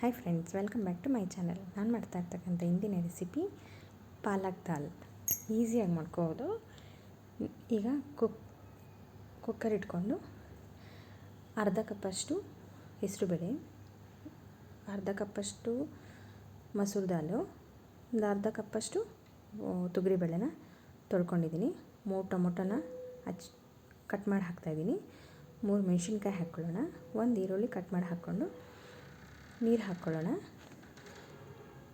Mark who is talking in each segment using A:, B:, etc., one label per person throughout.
A: Hi friends welcome back to my channel ನಾನು ಮಾಡ್ತಾ ಇರ್ತಕ್ಕಂಥ ಹಿಂದಿನ ರೆಸಿಪಿ ಪಾಲಕ್ ದಾಲ್. ಈಸಿಯಾಗಿ ಮಾಡ್ಕೋಬೋದು. ಈಗ ಕುಕ್ ಕುಕ್ಕರ್ ಇಟ್ಕೊಂಡು ಅರ್ಧ ಕಪ್ಪಷ್ಟು ಹೆಸರುಬೇಳೆ ಅರ್ಧ ಕಪ್ಪಷ್ಟು ಮಸೂರ್ ದಾಲು, ಒಂದು ಅರ್ಧ ಕಪ್ಪಷ್ಟು ತೊಗರಿಬೇಳೆನ ತೊಳ್ಕೊಂಡಿದ್ದೀನಿ. ಮೂರು ಟೊಮೊಟೊನ ಹಚ್ ಕಟ್ ಮಾಡಿ ಹಾಕ್ತಾಯಿದ್ದೀನಿ ಮೂರು ಮೆಣಸಿನ್ಕಾಯಿ ಹಾಕ್ಕೊಳ್ಳೋಣ. ಒಂದು ಈರುಳ್ಳಿ ಕಟ್ ಮಾಡಿ ಹಾಕ್ಕೊಂಡು ನೀರು ಹಾಕ್ಕೊಳ್ಳೋಣ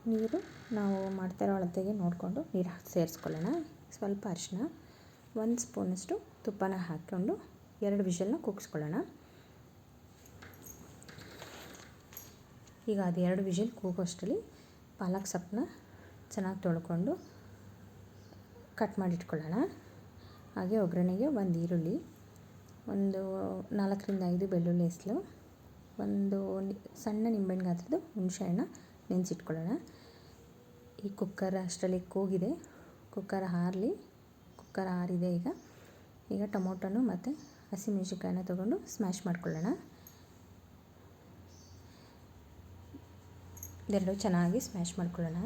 A: ನೀರು ನಾವು ಮಾಡ್ತಾ ಇರೋ ಅಳತೆಗೆ ನೋಡಿಕೊಂಡು ನೀರು ಸೇರಿಸ್ಕೊಳ್ಳೋಣ. ಸ್ವಲ್ಪ ಅರಿಶಿನ ಒಂದು ಸ್ಪೂನಷ್ಟು ತುಪ್ಪನ ಹಾಕ್ಕೊಂಡು ಎರಡು ವಿಷಲ್ನ ಕೂಗಿಸ್ಕೊಳ್ಳೋಣ. ಈಗ ಅದು ಎರಡು ವಿಷಲ್ ಕೂಗೋಷ್ಟರಲ್ಲಿ ಪಾಲಕ್ ಸೊಪ್ಪನ್ನ ಚೆನ್ನಾಗಿ ತೊಳ್ಕೊಂಡು ಕಟ್ ಮಾಡಿಟ್ಕೊಳ್ಳೋಣ. ಹಾಗೆ ಒಗ್ಗರಣೆಗೆ ಒಂದು ಈರುಳ್ಳಿ, ಒಂದು ನಾಲ್ಕರಿಂದ ಐದು ಬೆಳ್ಳುಳ್ಳಿ ಹೆಸಲು ಒಂದು ಸಣ್ಣ ನಿಂಬೆಹಣ್ಣು ಗಾತ್ರದ ಹುಣಸೆಹಣ್ಣ ನೆನೆಸಿಟ್ಕೊಳ್ಳೋಣ. ಈ ಕುಕ್ಕರ್ ಅಷ್ಟರಲ್ಲಿ ಕೂಗಿದೆ. ಕುಕ್ಕರ್ ಹಾರಲಿ, ಕುಕ್ಕರ್ ಹಾರಿದೆ ಈಗ. ಈಗ ಟೊಮೊಟೊನು ಮತ್ತು ಹಸಿಮೆಣಸಿನ್ಕಾಯನ್ನ ತೊಗೊಂಡು ಸ್ಮ್ಯಾಶ್ ಮಾಡ್ಕೊಳ್ಳೋಣ. ಇದೆರಡು ಚೆನ್ನಾಗಿ ಸ್ಮ್ಯಾಶ್ ಮಾಡ್ಕೊಳ್ಳೋಣ.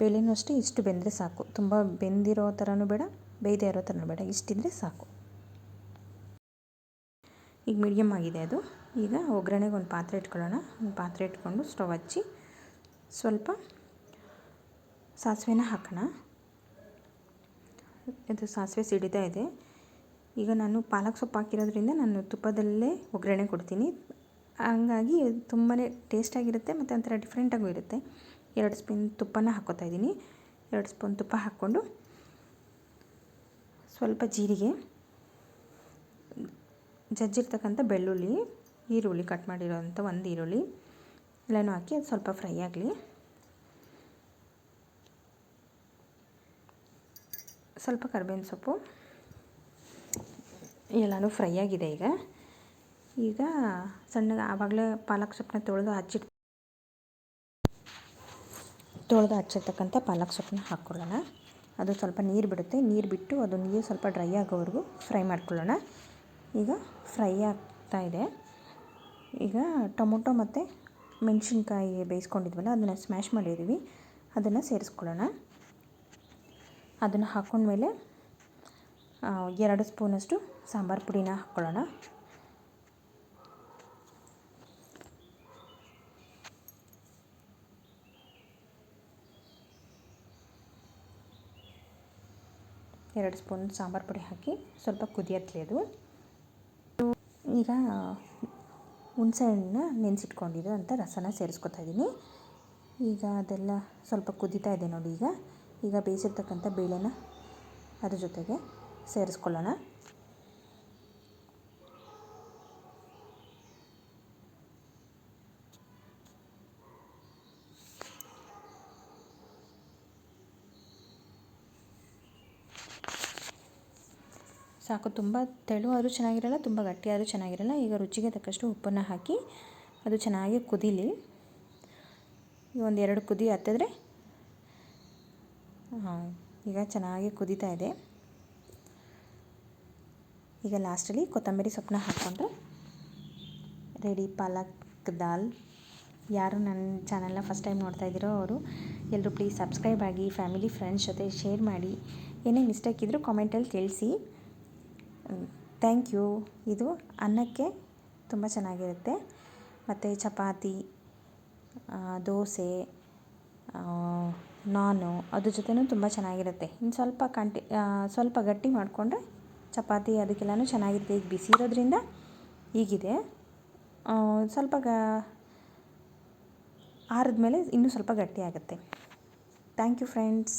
A: ಬೇಳೆನೂ ಅಷ್ಟೇ ಇಷ್ಟು ಬೆಂದರೆ ಸಾಕು. ತುಂಬ ಬೆಂದಿರೋ ಥರನೂ ಬೇಡ, ಬೇಯದೇ ಇರೋ ಥರನೂ ಬೇಡ, ಇಷ್ಟಿದ್ರೆ ಸಾಕು. ಈಗ ಮೀಡಿಯಮ್ ಆಗಿದೆ ಅದು. ಈಗ ಒಗ್ಗರಣೆಗೆ ಒಂದು ಪಾತ್ರೆ ಇಟ್ಕೊಳ್ಳೋಣ. ಒಂದು ಪಾತ್ರೆ ಇಟ್ಕೊಂಡು ಸ್ಟವ್ ಹಚ್ಚಿ ಸ್ವಲ್ಪ ಸಾಸಿವೆನ ಹಾಕೋಣ. ಇದು ಸಾಸಿವೆ ಸಿಡಿತಾ ಇದೆ. ಈಗ ನಾನು ಪಾಲಕ್ ಸೊಪ್ಪು ಹಾಕಿರೋದ್ರಿಂದ ನಾನು ತುಪ್ಪದಲ್ಲೇ ಒಗ್ಗರಣೆ ಕೊಡ್ತೀನಿ. ಹಂಗಾಗಿ ತುಂಬಾ ಟೇಸ್ಟಾಗಿರುತ್ತೆ ಮತ್ತು ಒಂಥರ ಡಿಫ್ರೆಂಟಾಗೂ ಇರುತ್ತೆ. ಎರಡು ಸ್ಪೂನ್ ತುಪ್ಪನ ಹಾಕ್ಕೋತಾ ಇದ್ದೀನಿ. ಎರಡು ಸ್ಪೂನ್ ತುಪ್ಪ ಹಾಕ್ಕೊಂಡು ಸ್ವಲ್ಪ ಜೀರಿಗೆ. ಜಜ್ಜಿರ್ತಕ್ಕಂಥ ಬೆಳ್ಳುಳ್ಳಿ, ಈರುಳ್ಳಿ ಕಟ್ ಮಾಡಿರೋಂಥ ಒಂದು ಈರುಳ್ಳಿ. ಎಲ್ಲನೂ ಹಾಕಿ ಅದು ಸ್ವಲ್ಪ ಫ್ರೈ ಆಗಲಿ. ಸ್ವಲ್ಪ ಕರ್ಬೇವಿನ ಸೊಪ್ಪು. ಎಲ್ಲನೂ ಫ್ರೈ ಆಗಿದೆ ಈಗ. ಈಗ ಸಣ್ಣಗೆ ಆವಾಗಲೇ ಪಾಲಕ್ ಸೊಪ್ಪನ್ನ ತೊಳೆದು ಹಚ್ಚಿಟ್ಟು ತೊಳೆದು ಹಚ್ಚಿರ್ತಕ್ಕಂಥ ಪಾಲಕ್ ಸೊಪ್ಪನ್ನ ಹಾಕ್ಕೊಳ್ಳೋಣ. ಅದು ಸ್ವಲ್ಪ ನೀರು ಬಿಡುತ್ತೆ. ನೀರು ಬಿಟ್ಟು ಅದು ನೀರು ಸ್ವಲ್ಪ ಡ್ರೈ ಆಗೋವರೆಗೂ ಫ್ರೈ ಮಾಡ್ಕೊಳ್ಳೋಣ. ಈಗ ಫ್ರೈ ಆಗ್ತಾ ಇದೆ. ಈಗ ಟೊಮೊಟೊ ಮತ್ತು ಮೆಣಸಿನ್ಕಾಯಿ ಬೇಯಿಸ್ಕೊಂಡಿದ್ವಲ್ಲ, ಅದನ್ನು ಸ್ಮ್ಯಾಶ್ ಮಾಡಿದ್ದೀವಿ. ಅದನ್ನು ಸೇರಿಸ್ಕೊಳ್ಳೋಣ. ಅದನ್ನು ಹಾಕ್ಕೊಂಡ್ಮೇಲೆ ಎರಡು ಸ್ಪೂನಷ್ಟು ಸಾಂಬಾರು ಪುಡಿನ ಹಾಕ್ಕೊಳ್ಳೋಣ ಎರಡು ಸ್ಪೂನ್ ಸಾಂಬಾರು ಪುಡಿ ಹಾಕಿ ಸ್ವಲ್ಪ ಕುದಿಯತ್ಲಿ ಅದು. ಈಗ ಹುಣಸೆಹಣ್ಣನ್ನ ನೆನೆಸಿಟ್ಕೊಂಡಿದ್ದು ಅಂತ ರಸನ ಸೇರಿಸ್ಕೊತಾ ಇದ್ದೀನಿ. ಈಗ ಅದೆಲ್ಲ ಸ್ವಲ್ಪ ಕುದೀತಾ ಇದೆ ನೋಡಿ ಈಗ. ಈಗ ಬೇಯಿಸಿರ್ತಕ್ಕಂಥ ಬೇಳೆನ ಅದ್ರ ಜೊತೆಗೆ ಸೇರಿಸ್ಕೊಳ್ಳೋಣ. ಸಾಕು. ತುಂಬ ತೆಳು ಆದರೂ ಚೆನ್ನಾಗಿರಲ್ಲ, ತುಂಬ ಗಟ್ಟಿಯಾದರೂ ಚೆನ್ನಾಗಿರಲ್ಲ. ಈಗ ರುಚಿಗೆ ತಕ್ಕಷ್ಟು ಉಪ್ಪನ್ನು ಹಾಕಿ ಅದು ಚೆನ್ನಾಗಿ ಕುದೀಲಿ. ಒಂದು ಎರಡು ಕುದಿ ಹತ್ತಿದ್ರೆ ಈಗ ಚೆನ್ನಾಗಿ ಕುದೀತಾ ಇದೆ. ಈಗ ಲಾಸ್ಟಲ್ಲಿ ಕೊತ್ತಂಬರಿ ಸೊಪ್ಪನ್ನ ಹಾಕ್ಕೊಂಡ್ರೆ ರೆಡಿ ಪಾಲಕ್ ದಾಲ್. ಯಾರು ನನ್ನ ಚಾನಲ್ನ ಫಸ್ಟ್ ಟೈಮ್ ನೋಡ್ತಾ ಇದ್ದೀರೋ ಅವರು ಎಲ್ಲರೂ ಪ್ಲೀಸ್ ಸಬ್ಸ್ಕ್ರೈಬ್ ಆಗಿ ಫ್ಯಾಮಿಲಿ ಫ್ರೆಂಡ್ಸ್ ಜೊತೆ ಶೇರ್ ಮಾಡಿ. ಏನೇ ಮಿಸ್ಟೇಕ್ ಇದ್ದರೂ ಕಾಮೆಂಟಲ್ಲಿ ತಿಳಿಸಿ ಥ್ಯಾಂಕ್ ಯು. ಇದು ಅನ್ನಕ್ಕೆ ತುಂಬ ಚೆನ್ನಾಗಿರುತ್ತೆ. ಮತ್ತು ಚಪಾತಿ ದೋಸೆ ನಾನು ಅದ್ರ ಜೊತೆನೂ ತುಂಬ ಚೆನ್ನಾಗಿರುತ್ತೆ. ಇನ್ನು ಸ್ವಲ್ಪ ಕಂಟಿ ಸ್ವಲ್ಪ ಗಟ್ಟಿ ಮಾಡಿಕೊಂಡ್ರೆ ಚಪಾತಿ ಅದಕ್ಕೆಲ್ಲ ಚೆನ್ನಾಗಿರುತ್ತೆ. ಈಗ ಬಿಸಿ ಇರೋದ್ರಿಂದ ಈಗಿದೆ ಸ್ವಲ್ಪ ಗ, ಆರಿದ್ಮೇಲೆ ಇನ್ನೂ ಸ್ವಲ್ಪ ಗಟ್ಟಿ ಆಗುತ್ತೆ. Thank you friends.